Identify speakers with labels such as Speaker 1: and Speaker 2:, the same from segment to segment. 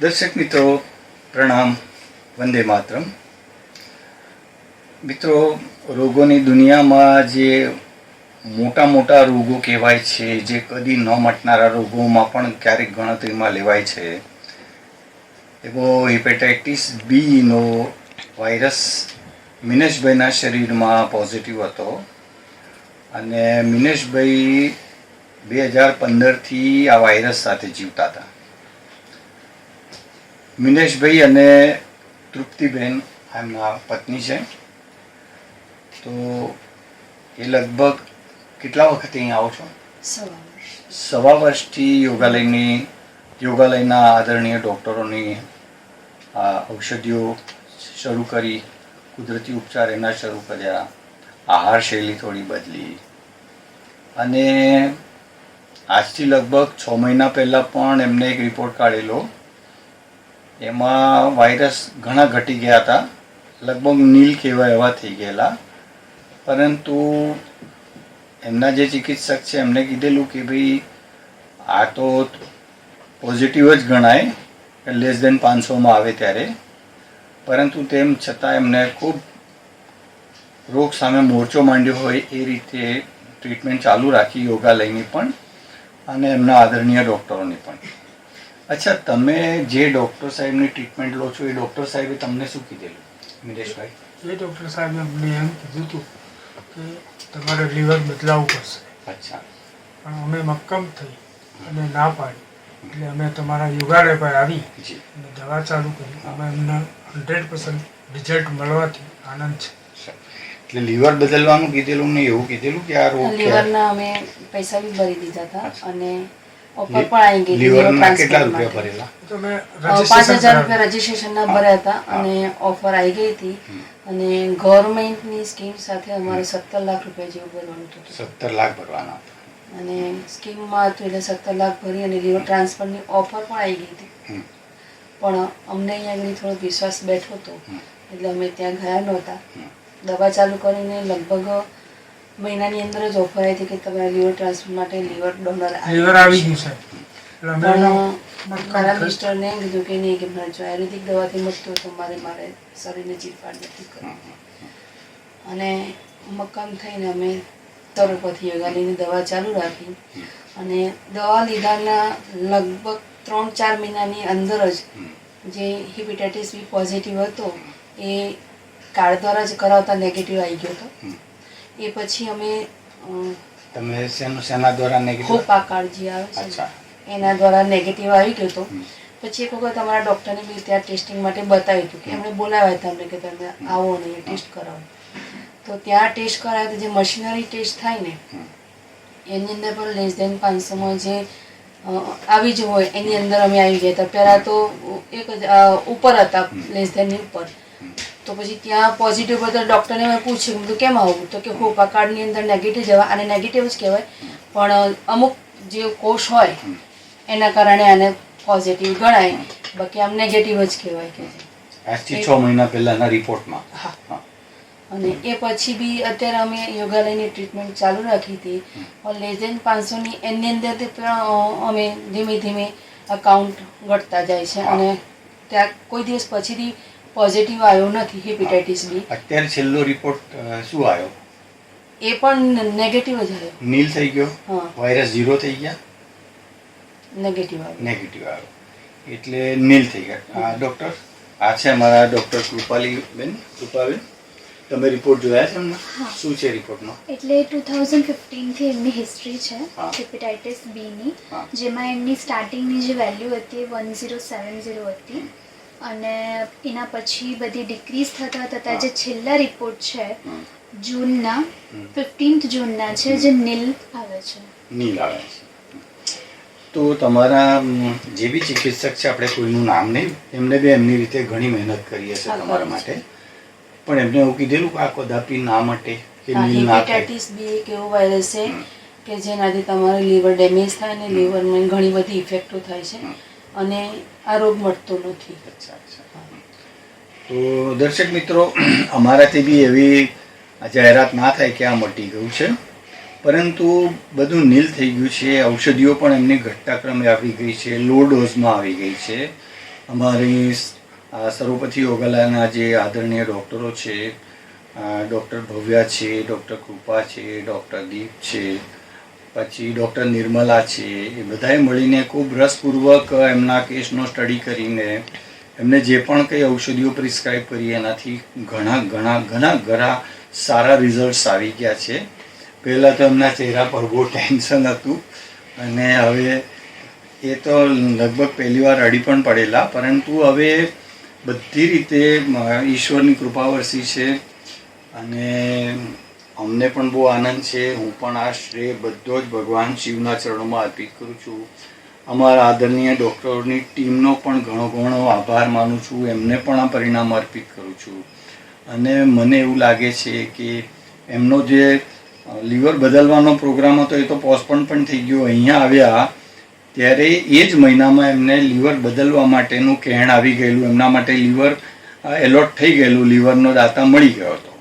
Speaker 1: દર્શક મિત્રો પ્રણામ, વંદે માતરમ. મિત્રો, રોગોની દુનિયામાં જે મોટા મોટા રોગો કહેવાય છે, જે કદી ન મટનારા રોગોમાં પણ ક્યારેક ગણતરીમાં લેવાય છે, એવો હિપેટાઇટિસ બીનો વાયરસ મિનેશભાઈના શરીરમાં પોઝિટિવ હતો અને મિનેશભાઈ બે હજાર પંદરથી આ વાયરસ સાથે જીવતા હતા. મિનેશભાઈ અને તૃપ્તિબેન એમના પત્ની છે. તો એ લગભગ કેટલા વખત અહીંયા આવો છો?
Speaker 2: સવા
Speaker 1: વર્ષથી યોગાલયની યોગાલયના આદરણીય ડૉક્ટરોની ઔષધિઓ શરૂ કરી કુદરતી ઉપચાર એના શરૂ કર્યા આહાર શૈલી થોડી બદલી. અને આજથી લગભગ છ મહિના પહેલાં પણ એમને એક રિપોર્ટ કાઢેલો. એમાં વાયરસ ઘણા ઘટી ગયા હતા. લગભગ નીલ કહેવાય એવા થઈ ગયેલા. પરંતુ એમના જે ચિકિત્સક છે, એમને કીધેલું કે ભાઈ આ તો પોઝિટિવ જ ગણાય. લેસ દેન પાંચસોમાં આવે ત્યારે. પરંતુ તેમ છતાં એમને ખૂબ રોગ સામે મોરચો માંડ્યો હોય એ રીતે ટ્રીટમેન્ટ ચાલુ રાખી યોગા લઈને પણ અને એમના આદરણીય ડૉક્ટરોની પણ. અચ્છા તમે જે ડૉક્ટર સાહેબની ટ્રીટમેન્ટ લો છો એ ડૉક્ટર સાહેબે તમને શું કીધેલું મિરેશભાઈ
Speaker 3: એ ડૉક્ટર સાહેબે અમને એમ કીધું હતું કે તમારે લીવર બદલાવવું પડશે.
Speaker 1: અચ્છા.
Speaker 3: પણ અમે મક્કમ થઈ અને ના પાડી. એટલે અમે તમારા યોગાલય પર આવી અને દવા ચાલુ કરી. અમે એમને હંડ્રેડ પર્સન્ટ રિઝલ્ટ મળવાથી આનંદ છે.
Speaker 1: એટલે લીવર બદલવાનું કીધેલું ને એવું કીધેલું કે આ રોગ
Speaker 2: લીવરના અમે પૈસા બી ભરી દીધા હતા અને ઓફર પણ આવી ગઈ હતી
Speaker 1: કેટલા રૂપિયા ભરેલા?
Speaker 3: તો
Speaker 2: પાંચ હજાર રૂપિયા રજીસ્ટ્રેશનના ભર્યા હતા અને ઓફર આવી ગઈ હતી. અને ગવર્મેન્ટની સ્કીમ સાથે અમારે સત્તર લાખ રૂપિયા જેવું ભરવાનું હતું.
Speaker 1: સત્તર લાખ ભરવાના
Speaker 2: અને સ્કીમમાં હતું એટલે સત્તર લાખ ભરી અને લીવર ટ્રાન્સફરની ઓફર પણ આવી ગઈ હતી. પણ અમને અહીંયા આગળ થોડો વિશ્વાસ બેઠો હતો. એટલે અમે ત્યાં ગયા નહોતા. દવા ચાલુ કરીને લગભગ મહિનાની અંદર જ ઓફર આવી હતી કે તમારે લીવર ટ્રાન્સફર માટે લીવર ડોનર
Speaker 3: લીવર આવી ગયું છે
Speaker 2: પણ મારા. મિસ્ટરને કીધું કે નહીં કે મને જો આયુર્વેદિક દવાથી મળતું તો મારે મારે શરીરને ચીરફાડ નથી કરવી અને મક્કમ થઈને અમે તરોપથી યોગાલીની દવા ચાલુ રાખી અને દવા લીધાના લગભગ ત્રણ ચાર મહિનાની અંદર જ જે હિપેટાઇટિસ બી પોઝિટિવ હતો એ કાર્ડ દ્વારા જ કરાવતા નેગેટિવ આવી ગયો હતો. એ પછી અમે
Speaker 1: તમે શેનું શેના દ્વારા નેગેટિવ
Speaker 2: ખોપા કાળજી આવે છે. એના દ્વારા નેગેટિવ આવી ગયો હતો પછી એક વખત અમારા ડૉક્ટરને બી ત્યાં ટેસ્ટિંગ માટે બતાવ્યું હતું કે એમણે બોલાવ્યા હતા અમને કે તમે આવો ને ટેસ્ટ કરાવો. તો ત્યાં ટેસ્ટ કરાવ્યો તો જે મશીનરી ટેસ્ટ થાય ને એની અંદર પણ લેસ દેન પાંચસોમાં જે આવી જ હોય એની અંદર અમે આવી ગયા હતા. પહેલાં તો એક જ ઉપર હતા લેસ દેનની ઉપર. તો પછી ત્યાં પોઝિટિવ બધા ડૉક્ટરને મેં પૂછ્યું મેં કેમ આવું? તો કે હોપા કાર્ડની અંદર નેગેટિવ જવા આને નેગેટિવ જ કહેવાય. પણ અમુક જે કોષ હોય એના કારણે આને પોઝિટિવ ગણાય. બાકી આમ નેગેટિવ જ કહેવાય કે
Speaker 1: આજથી છ મહિના પહેલાના રિપોર્ટમાં
Speaker 2: હા. અને એ પછી બી અત્યારે અમે યોગાલયની ટ્રીટમેન્ટ ચાલુ રાખી હતી. લેસ દેન પાંચસોની એની અંદરથી પણ અમે ધીમે ધીમે અકાઉન્ટ ઘટતા જાય છે. અને ત્યાં કોઈ દિવસ પછીથી પોઝિટિવ આવ્યો નથી હેપેટાઇટિસ બી
Speaker 1: અત્યારે છેલ્લો રિપોર્ટ શું આવ્યો?
Speaker 2: એ પણ નેગેટિવ જ આવ્યો.
Speaker 1: નીલ થઈ ગયો? વાયરસ ઝીરો થઈ ગયા?
Speaker 2: નેગેટિવ આવ્યો.
Speaker 1: નેગેટિવ આવ્યો. એટલે નીલ થઈ ગયા. આ ડૉક્ટર આ છે અમારા ડૉક્ટર કૃપાલી બેન કૃપાબેન. તમે રિપોર્ટ જોયા છે એમના?
Speaker 4: હા.
Speaker 1: શું છે રિપોર્ટમાં
Speaker 4: એટલે ટુ થાઉઝન્ડ ફિફ્ટીનથી એમની હિસ્ટ્રી છે. હેપેટાઇટિસ બીની જેમાં એમની સ્ટાર્ટિંગની જે વેલ્યુ હતી વન ઝીરો સેવન ઝીરો હતી. અને એના પછી બધી ડિક્રીઝ થતાં થતાં જે છેલ્લા રિપોર્ટ છે જૂનના ફિફ્ટીન્થ જૂનના છે જે નીલ આવે છે.
Speaker 1: નીલ આવે છે. તો તમારા જે બી ચિકિત્સક છે આપણે કોઈનું નામ નહીં એમને બી એમની રીતે ઘણી મહેનત કરી હશે તમારા માટે. પણ એમને એવું કીધેલું કે આ કદાપી ના મટે કે નીલ ના
Speaker 2: બી એક એવો વાયરસ છે કે જેનાથી તમારે લીવર ડેમેજ થાય ને લીવરમાં ઘણી બધી ઇફેક્ટો થાય છે. અને આ રોગ મટતો નથી.
Speaker 1: તો દર્શક મિત્રો, અમારાથી બી એવી જાહેરાત ના થાય કે આ મટી ગયું છે. પરંતુ બધું નીલ થઈ ગયું છે. ઔષધિઓ પણ એમની ઘટતા આવી ગઈ છે. લો ડોઝમાં આવી ગઈ છે. અમારી સર્વપતિ યોગાલયના જે આદરણીય ડૉક્ટરો છે ડૉક્ટર ભવ્યા છે, ડૉક્ટર કૃપા છે, ડૉક્ટર દીપ છે પછી ડૉક્ટર નિર્મલા છે, એ બધાએ મળીને ખૂબ રસપૂર્વક એમના કેસનો સ્ટડી કરીને એમને જે પણ કંઈ ઔષધિઓ પ્રિસ્ક્રાઇબ કરી, એનાથી ઘણા ઘણા ઘણા ઘણા સારા રિઝલ્ટ્સ આવી ગયા છે. પહેલાં તો એમના ચહેરા પર બહુ ટેન્શન હતું અને હવે એ તો લગભગ પહેલી વાર અડી પણ પડેલા, પરંતુ હવે બધી રીતે ઈશ્વરની કૃપા વરસી છે અને અમને પણ બહુ આનંદ છે. હું પણ આ શ્રેય બધો જ ભગવાન શિવના ચરણોમાં અર્પિત કરું છું. અમારા આદરણીય ડૉક્ટરોની ટીમનો પણ ઘણો ઘણો આભાર માનું છું. એમને પણ આ પરિણામ અર્પિત કરું છું. અને મને એવું લાગે છે કે એમનો જે લીવર બદલવાનો પ્રોગ્રામ હતો એ તો પોસ્ટપોન પણ થઈ ગયો. અહીંયા આવ્યા ત્યારે એ જ મહિનામાં એમને લીવર બદલવા માટેનું કહેણ આવી ગયેલું. એમના માટે લીવર એલોટ થઈ ગયેલું. લીવરનો દાતા મળી ગયો હતો.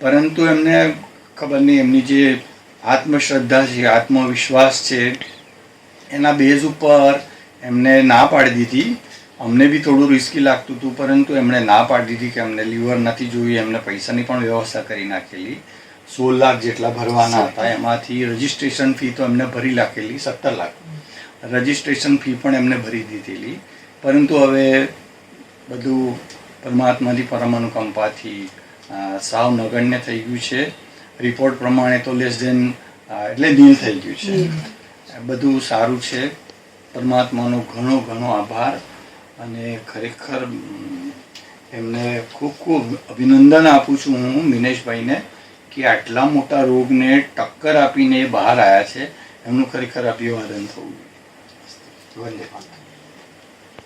Speaker 1: પરંતુ એમને ખબર નહીં એમની જે આત્મશ્રદ્ધા છે આત્મવિશ્વાસ છે એના બેઝ ઉપર એમને ના પાડી દીધી. અમને બી થોડું રિસ્કી લાગતું હતું પરંતુ એમણે ના પાડી દીધી કે અમને લીવર નથી જોઈએ એમને પૈસાની પણ વ્યવસ્થા કરી નાખેલી. સોળ લાખ જેટલા ભરવાના હતા એમાંથી રજિસ્ટ્રેશન ફી તો એમને ભરી નાખેલી સત્તર લાખ. રજિસ્ટ્રેશન ફી પણ એમને ભરી દીધેલી. પરંતુ હવે બધું પરમાત્માની પરમ અનુકંપાથી સાવ નગણ્ય થઈ ગયું છે. રિપોર્ટ પ્રમાણે તો લેસ દેન એટલે નીલ થઈ ગયું છે. બધું સારું છે. પરમાત્માનો ઘણો ઘણો આભાર. અને ખરેખર એમને ખૂબ ખૂબ અભિનંદન આપું છું હું મિનેશભાઈને કે આટલા મોટા રોગને ટક્કર આપીને બહાર આવ્યા છે. એમનું ખરેખર અભિવાદન થવું જોઈએ. વંદે માતરમ.